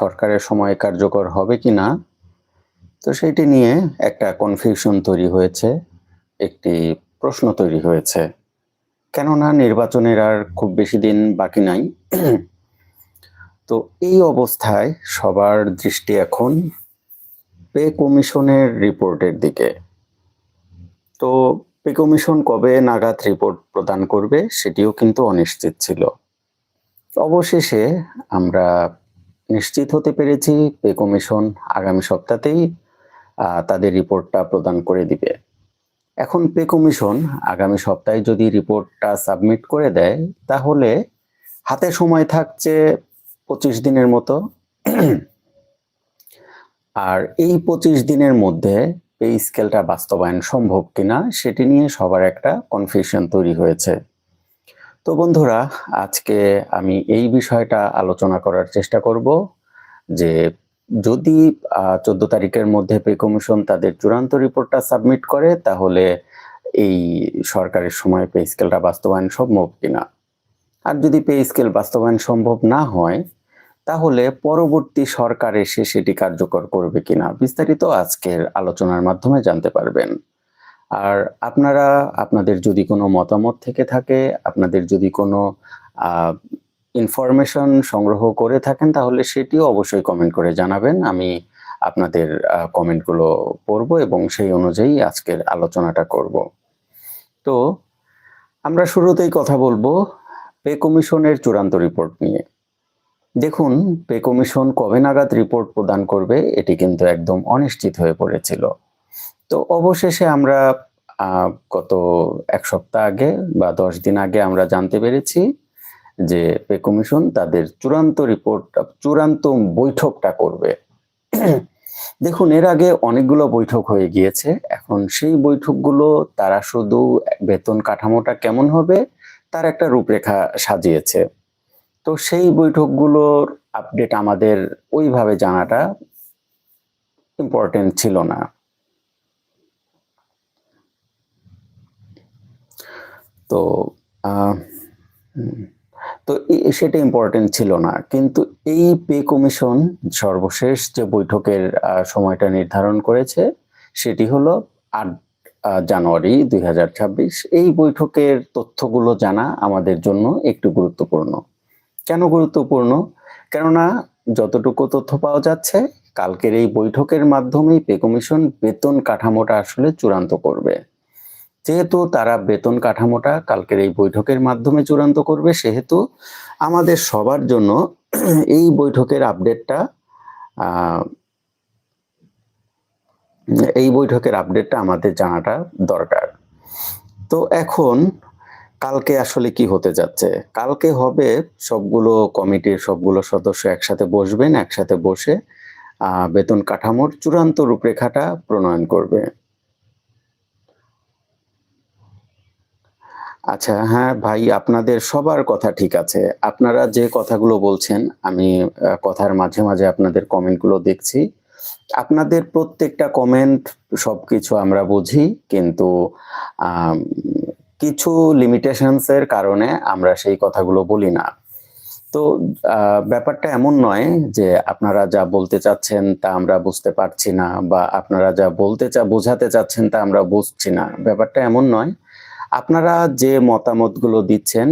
সরকারের সময় কার্যকর হবে কি না তো সেইটি নিয়ে একটা কনফিউশন তৈরি হয়েছে, একটি প্রশ্ন তৈরি হয়েছে। কেননা নির্বাচনের আর খুব বেশি দিন বাকি নাই। তো এই অবস্থায় সবার দৃষ্টি এখন পে কমিশনের রিপোর্টের দিকে। তো পে কমিশন কবে নাগাদ রিপোর্ট প্রদান করবে সেটিও কিন্তু অনিশ্চিত ছিল। অবশেষে আমরা নিশ্চিত হতে পেরেছি। পে কমিশন আগামী সপ্তাহতেই তাদের রিপোর্টটা প্রদান করে দিবে। এখন পে কমিশন আগামী সপ্তাহে যদি রিপোর্টটা সাবমিট করে দেয়, তাহলে হাতে সময় থাকছে পঁচিশ দিনের মতো। আর এই পঁচিশ দিনের মধ্যে পে স্কেলটা বাস্তবায়ন সম্ভব কিনা, সেটি নিয়ে সবার একটা কনফিউশন তৈরি হয়েছে। তো বন্ধুরা, আজকে আমি এই বিষয়টা আলোচনা করার চেষ্টা করব যে যদি চোদ্দ তারিখের মধ্যে পে কমিশন তাদের চূড়ান্ত রিপোর্টটা সাবমিট করে, তাহলে এই সরকারের সময় পে স্কেলটা বাস্তবায়ন সম্ভব কিনা? আর যদি পে স্কেল বাস্তবায়ন সম্ভব না হয়, তাহলে পরবর্তী সরকার এসে সেটি কার্যকর করবে কিনা? বিস্তারিত আজকের আলোচনার মাধ্যমে জানতে পারবেন। আর আপনারা, আপনাদের যদি কোনো মতামত থেকে থাকে, আপনাদের যদি কোনো ইনফরমেশন সংগ্রহ করে থাকেন, তাহলে সেটিও অবশ্যই কমেন্ট করে জানাবেন। আমি আপনাদের কমেন্টগুলো পড়ব এবং সেই অনুযায়ী আজকের আলোচনাটা করব। তো আমরা শুরুতেই কথা বলব পে কমিশনের চূড়ান্ত রিপোর্ট নিয়ে। দেখুন, পে কমিশন কবে নাগাদ রিপোর্ট প্রদান করবে, এটি কিন্তু একদম অনিশ্চিত হয়ে পড়েছিল। তো অবশেষে আমরা গত এক সপ্তাহ আগে বা দশ দিন আগে আমরা জানতে পেরেছি যে পে কমিশন তাদের চূড়ান্ত রিপোর্ট, চূড়ান্ত বৈঠকটা করবে। দেখুন, এর আগে অনেকগুলো বৈঠক হয়ে গিয়েছে। এখন সেই বৈঠকগুলো তারা শুধু বেতন কাঠামোটা কেমন হবে, তার একটা রূপরেখা সাজিয়েছে। তো সেই বৈঠকগুলোর আপডেট আমাদের ওইভাবে জানাটা ইম্পর্টেন্ট ছিল না। তো তো সেটা ইম্পর্টেন্ট ছিল না। কিন্তু এই পে কমিশন সর্বশেষ যে বৈঠকের সময়টা নির্ধারণ করেছে, সেটি হলো আট জানুয়ারি দুই হাজার ছাব্বিশ। এই বৈঠকের তথ্যগুলো জানা আমাদের জন্য একটু গুরুত্বপূর্ণ। কেন গুরুত্বপূর্ণ? কেননা যতটুকু তথ্য পাওয়া যাচ্ছে, কালকের এই বৈঠকের মাধ্যমেই পে কমিশন বেতন কাঠামোটা আসলে চূড়ান্ত করবে। যেহেতু তারা বেতন কাঠামোটা কালকের এই বৈঠকের মাধ্যমে চূড়ান্ত করবে, সেহেতু আমাদের সবার জন্য এই বৈঠকের আপডেটটা এই বৈঠকের আপডেটটা আমাদের জানাটা দরকার। তো এখন কালকে আসলে কি হতে যাচ্ছে? কালকে হবে সবগুলো কমিটির সবগুলো সদস্য একসাথে বসবেন, একসাথে বসে বেতন কাঠামোর চূড়ান্ত রূপরেখাটা প্রণয়ন করবে। আচ্ছা হ্যাঁ ভাই, আপনাদের সবার কথা ঠিক আছে। আপনারা যে কথাগুলো বলছেন, আমি কথার মাঝে মাঝে আপনাদের কমেন্টগুলো দেখছি। আপনাদের প্রত্যেকটা কমেন্ট সবকিছু আমরা বুঝি, কিন্তু কিছু লিমিটেশনস এর কারণে আমরা সেই কথাগুলো বলি না। তো ব্যাপারটা এমন নয় যে আপনারা যা বলতে চাচ্ছেন তা আমরা বুঝতে পারছি না, বা আপনারা যা বলতে চা, বোঝাতে চাচ্ছেন তা আমরা বুঝছি না। ব্যাপারটা এমন নয় আপনারা যে মতামতগুলো দিচ্ছেন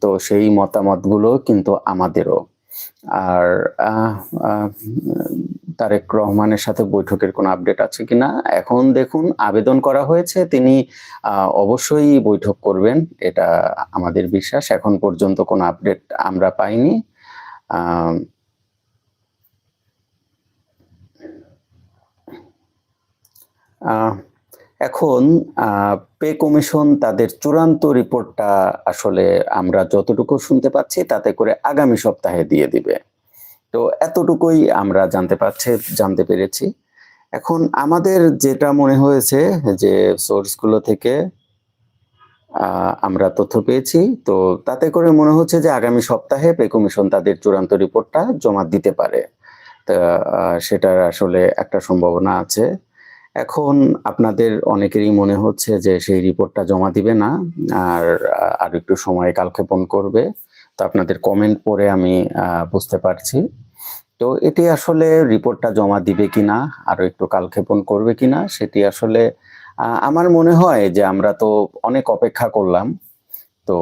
তো সেই মতামতগুলো কিন্তু আমাদেরও। আর তারেক রহমানের সাথে বৈঠকের কোনো আপডেট আছে কিনা এখন দেখুন আবেদন করা হয়েছে তিনি অবশ্যই বৈঠক করবেন এটা আমাদের বিশ্বাস। এখন পর্যন্ত কোনো আপডেট আমরা পাইনি। আহ, এখন পে কমিশন তাদের চূড়ান্ত রিপোর্টটা আসলে আমরা যতটুকু শুনতে পাচ্ছি তাতে করে আগামী সপ্তাহে দিয়ে দিবে। তো এতটুকুই আমরা জানতে পারছি, জানতে পেরেছি। এখন আমাদের যেটা মনে হয়েছে যে সোর্সগুলো থেকে আমরা তথ্য পেয়েছি। তো তাতে করে মনে হচ্ছে যে আগামী সপ্তাহে পে কমিশন তাদের চূড়ান্ত রিপোর্টটা জমা দিতে পারে। তা সেটার আসলে একটা সম্ভাবনা আছে। এখন আপনাদের অনেকেরই মনে হচ্ছে যে সেই রিপোর্টটা জমা দিবে না, আর আর একটু সময় কালক্ষেপণ করবে। তো আপনাদের কমেন্ট পড়ে আমি বুঝতে পারছি। তো এটি আসলে রিপোর্টটা জমা দিবে কিনা, আরও একটু কালক্ষেপণ করবে কিনা, সেটি আসলে আমার মনে হয় যে আমরা তো অনেক অপেক্ষা করলাম। তো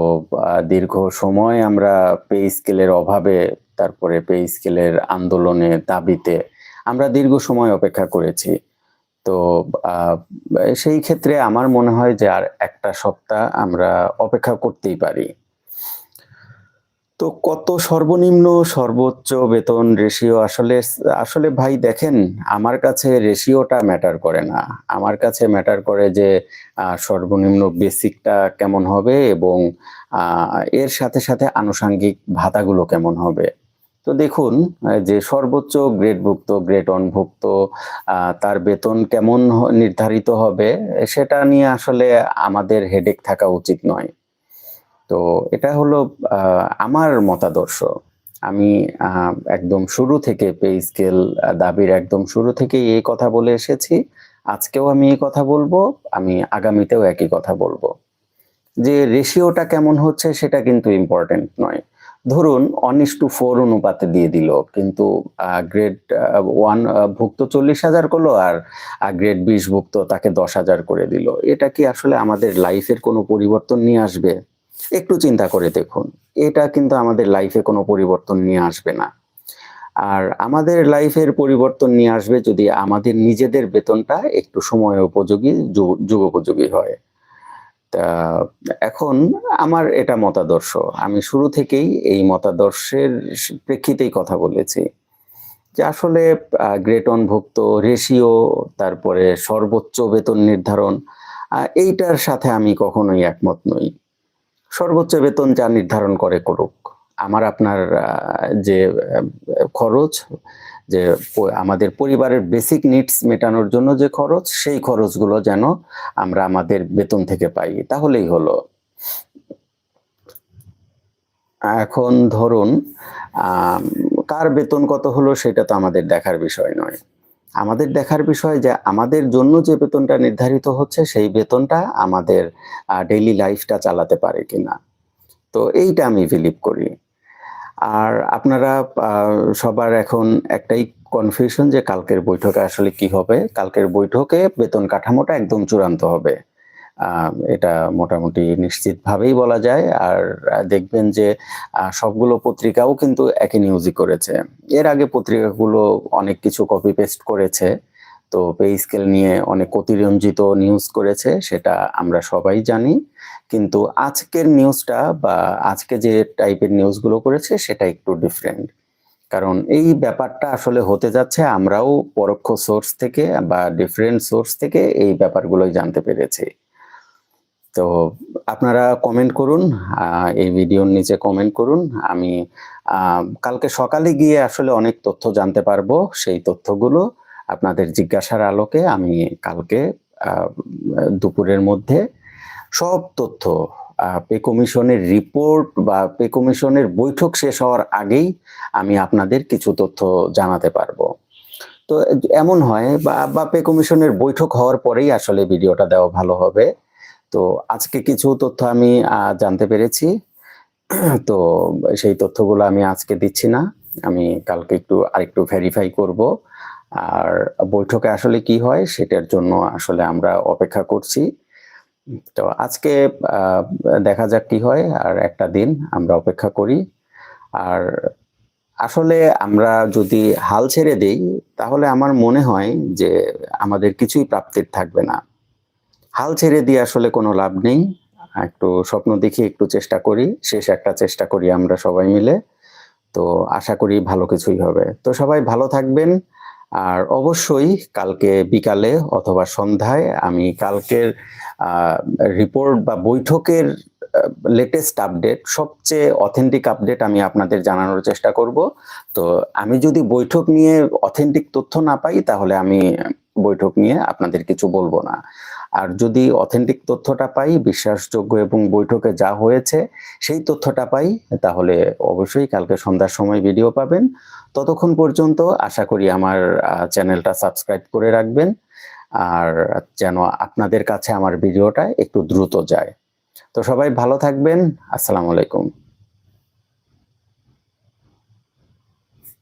দীর্ঘ সময় আমরা পে স্কেলের অভাবে, তারপরে পে স্কেলের আন্দোলনে দাবিতে আমরা দীর্ঘ সময় অপেক্ষা করেছি। তো সেই ক্ষেত্রে আমার মনে হয় যে আর একটা সপ্তাহ আমরা অপেক্ষা করতেই পারি। তো কত সর্বনিম্ন সর্বোচ্চ বেতন রেশিও আসলে আসলে ভাই দেখেন, আমার কাছে রেশিওটা ম্যাটার করে না। আমার কাছে ম্যাটার করে যে সর্বনিম্ন বেসিকটা কেমন হবে এবং এর সাথে সাথে আনুষঙ্গিক ভাতাগুলো কেমন হবে। তো দেখুন যে সর্বোচ্চ গ্রেডভুক্ত, গ্রেড অনভুক্ত তার বেতন কেমন নির্ধারিত হবে, সেটা নিয়ে আসলে আমাদের হেডেক থাকা উচিত নয়। তো এটা হলো আমার মতাদর্শ। আমি একদম শুরু থেকে পে স্কেল দাবির একদম শুরু থেকে এই কথা বলে এসেছি। আজকেও আমি এই কথা বলব, আমি আগামীতেও একই কথা বলব। যে রেশিওটা কেমন হচ্ছে, সেটা কিন্তু ইম্পর্টেন্ট নয়। ধরুন ইস টু ফোর অনুপাতে দিয়ে দিল, কিন্তু গ্রেড ওয়ান ভুক্ত চল্লিশ হাজার করল আর গ্রেড বিশ ভুক্ত তাকে দশ হাজার করে দিল। এটা কি আসলে আমাদের লাইফের কোনো পরিবর্তন নিয়ে আসবে? একটু চিন্তা করে দেখুন, এটা কিন্তু আমাদের লাইফে কোনো পরিবর্তন নিয়ে আসবে না। আর আমাদের লাইফের পরিবর্তন নিয়ে আসবে যদি আমাদের নিজেদের বেতনটা একটু সময় উপযোগী যুগ- যুগোপযোগী হয়। এখন আমার এটা মতাদর্শ। আমি শুরু থেকেই এই মতাদর্শের প্রেক্ষিতেই কথা বলেছি যে আসলে গ্রেট অনভুক্ত রেশিও, তারপরে সর্বোচ্চ বেতন নির্ধারণ এইটার সাথে আমি কখনোই একমত নই। সর্বোচ্চ বেতন যা নির্ধারণ করে করুক। আমার আপনার যে খরচ যে আমাদের পরিবারের বেসিক নিডস মেটানোর জন্য যে খরচ, সেই খরচগুলো যেন আমরা আমাদের বেতন থেকে পাই। তাহলেই হলো। এখন ধরুন কার বেতন কত হলো সেটা তো আমাদের দেখার বিষয় নয়। আমাদের দেখার বিষয় যে আমাদের জন্য যে বেতনটা নির্ধারিত হচ্ছে, সেই বেতনটা আমাদের ডেইলি লাইফটা চালাতে পারে কিনা। তো এইটা আমি বিলিভ করি। আর আপনারা সবার এখন একটাই কনফিউশন যে কালকের বৈঠকে আসলে কি হবে? কালকের বৈঠকে বেতন কাঠামোটা একদম চূড়ান্ত হবে। এটা মোটামুটি নিশ্চিতভাবেই বলা যায়। আর দেখবেন যে সবগুলো পত্রিকাও কিন্তু একই নিউজই করেছে। এর আগে পত্রিকাগুলো অনেক কিছু কপি পেস্ট করেছে। তো পে স্কেল নিয়ে অনেক অতিরঞ্জিত নিউজ করেছে, সেটা আমরা সবাই জানি। কিন্তু আজকের নিউজটা বা আজকে যে টাইপের নিউজগুলো করেছে, সেটা একটু ডিফারেন্ট কারণ এই ব্যাপারটা আসলে হতে যাচ্ছে, আমরাও পরোক্ষ সোর্স থেকে বা ডিফারেন্ট সোর্স থেকে এই ব্যাপারগুলোই জানতে পেরেছি। তো আপনারা কমেন্ট করুন এই ভিডিওর নিচে কমেন্ট করুন। আমি কালকে সকালে গিয়ে আসলে অনেক তথ্য জানতে পারব, সেই তথ্যগুলো। আপনাদের জিজ্ঞাসার আলোকে আমি কালকে দুপুরের মধ্যে সব তথ্য পে কমিশনের রিপোর্ট বা পে কমিশনের বৈঠক শেষ হওয়ার আগেই আমি আপনাদের কিছু তথ্য জানাতে পারব। তো এমন হয় বা পে কমিশনের বৈঠক হওয়ার পরেই আসলে ভিডিওটা দেওয়া ভালো হবে। তো আজকে কিছু তথ্য আমি জানতে পেরেছি। তো সেই তথ্যগুলো আমি আজকে দিচ্ছি না। আমি কালকে একটু আরেকটু ভেরিফাই করব। আর বৈঠকে আসলে কি হয় সেটার জন্য আসলে আমরা অপেক্ষা করছি। তো আজকে দেখা যাক কি হয় আর একটা দিন আমরা অপেক্ষা করি। আর আসলে আমরা যদি হাল ছেড়ে দেই, তাহলে আমার মনে হয় যে আমাদের কিছুই প্রাপ্তির থাকবে না। হাল ছেড়ে দিয়ে আসলে কোনো লাভ নেই। একটু স্বপ্ন দেখি, একটু চেষ্টা করি, শেষ একটা চেষ্টা করি আমরা সবাই মিলে। তো আশা করি ভালো কিছুই হবে। তো সবাই ভালো থাকবেন। আর অবশ্যই কালকে বিকালে অথবা সন্ধ্যায় আমি কালকের রিপোর্ট বা বৈঠকের লেটেস্ট আপডেট সবচেয়ে অথেন্টিক আপডেট আমি আপনাদের জানানোর চেষ্টা করব। তো আমি যদি বৈঠক নিয়ে অথেন্টিক তথ্য না পাই, তাহলে আমি বৈঠক নিয়ে আপনাদের কিছু বলব না। আর যদি অথেন্টিক তথ্যটা পাই, বিশ্বাসযোগ্য এবং বৈঠকে যা হয়েছে, সেই তথ্যটা পাই, তাহলে অবশ্যই কালকে সন্ধ্যার সময় ভিডিও পাবেন। ততক্ষণ পর্যন্ত আশা করি আমার চ্যানেলটা সাবস্ক্রাইব করে রাখবেন। আর যেন আপনাদের কাছে আমার ভিডিওটা একটু দ্রুত যায়। তো সবাই ভালো থাকবেন। আসসালামু আলাইকুম।